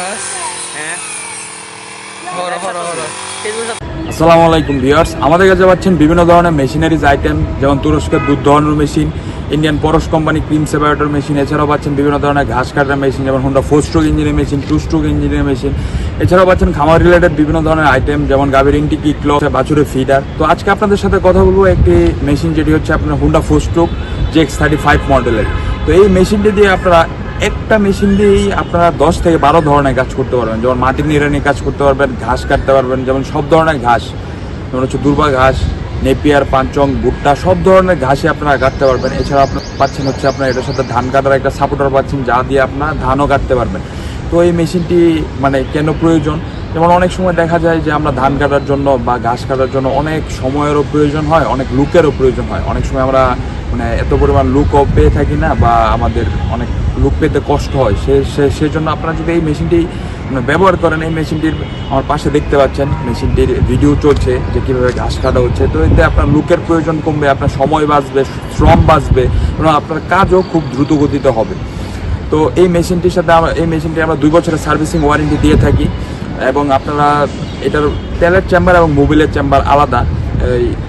হ্যাঁ? আসসালামু আলাইকুম ভিউয়ার্স। আমাদের কাছে পাচ্ছেন বিভিন্ন ধরনের মেশিনারিজ আইটেম যেমন তুরস্কের দুধ দহনের machine Indian Paras company cream separator machine এছাড়াও পাচ্ছেন বিভিন্ন ধরনের ঘাস কাটার মেশিন যেমন হোন্ডা ফোর স্ট্রোক ইঞ্জিনের মেশিন টু স্ট্রোক ইঞ্জিনের মেশিন এছাড়াও পাচ্ছেন খামার রিলেটেড বিভিন্ন ধরনের আইটেম যেমন গাভীর ইন্টিকি ক্লথ বাছুরের ফিডার তো আজকে আপনাদের সাথে কথা বলব একটি মেশিন যেটি হচ্ছে আপনার Honda four stroke GX thirty five মডেলের তো এই মেশিনটি দিয়ে আপনারা একটা মেশিন দিয়েই আপনারা দশ থেকে বারো ধরনের কাজ করতে পারবেন। যেমন মাটির নিড়ানি কাজ করতে পারবেন, ঘাস কাটতে পারবেন, যেমন সব ধরনের ঘাস। যেমন হচ্ছে দুর্বা ঘাস, নেপিয়ার, পাঞ্চং, ভুট্টা, সব ধরনের ঘাসে আপনারা কাটতে পারবেন। এছাড়া আপনার পাচ্ছেন হচ্ছে আপনার এটার সাথে ধান কাটার একটা সাপোর্টার পাচ্ছেন, যা দিয়ে আপনার ধানও কাটতে পারবেন। তো এই মেশিনটি মানে কেন প্রয়োজন? যেমন অনেক সময় দেখা যায় যে আমরা ধান কাটার জন্য বা ঘাস কাটার জন্য অনেক সময়েরও প্রয়োজন হয়, অনেক লুকেরও প্রয়োজন হয়। অনেক সময় আমরা মানে এত পরিমাণ লুকও পেয়ে থাকি না বা আমাদের অনেক লুক পেতে কষ্ট হয়। সে সেজন্য আপনারা যদি এই মেশিনটি মানে ব্যবহার করেন, এই মেশিনটির আমার পাশে দেখতে পাচ্ছেন, মেশিনটির ভিডিও চলছে, যে কীভাবে ঘাস কাটা হচ্ছে। তো এতে আপনার লুকের প্রয়োজন কমবে, আপনার সময় বাঁচবে, শ্রম বাঁচবে, এবং আপনার কাজও খুব দ্রুত গতিতে হবে। তো এই মেশিনটির সাথে আমরা, এই মেশিনটি আমরা দুই বছরের সার্ভিসিং ওয়ারেন্টি দিয়ে থাকি, এবং আপনারা, এটার তেলের চেম্বার এবং মোবিলের চেম্বার আলাদা।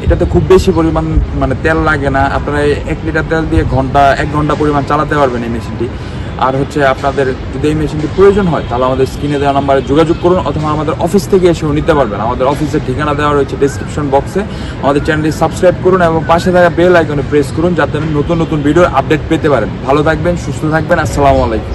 এটাতে খুব বেশি পরিমাণ মানে তেল লাগে না। আপনারা এক লিটার তেল দিয়ে ঘণ্টা, এক ঘণ্টা পরিমাণ চালাতে পারবেন এই মেশিনটি। আর হচ্ছে আপনাদের যদি এই মেশিনটি প্রয়োজন হয়, তাহলে আমাদের স্ক্রিনে দেওয়া নাম্বারে যোগাযোগ করুন, অথবা আমাদের অফিস থেকে এসেও নিতে পারবেন। আমাদের অফিসের ঠিকানা দেওয়া রয়েছে ডিসক্রিপশন বক্সে আমাদের চ্যানেলটি সাবস্ক্রাইব করুন এবং পাশে থাকা বেল আইকনে প্রেস করুন, যাতে নতুন নতুন ভিডিওর আপডেট পেতে পারেন। ভালো থাকবেন, সুস্থ থাকবেন, আসসালামু আলাইকুম।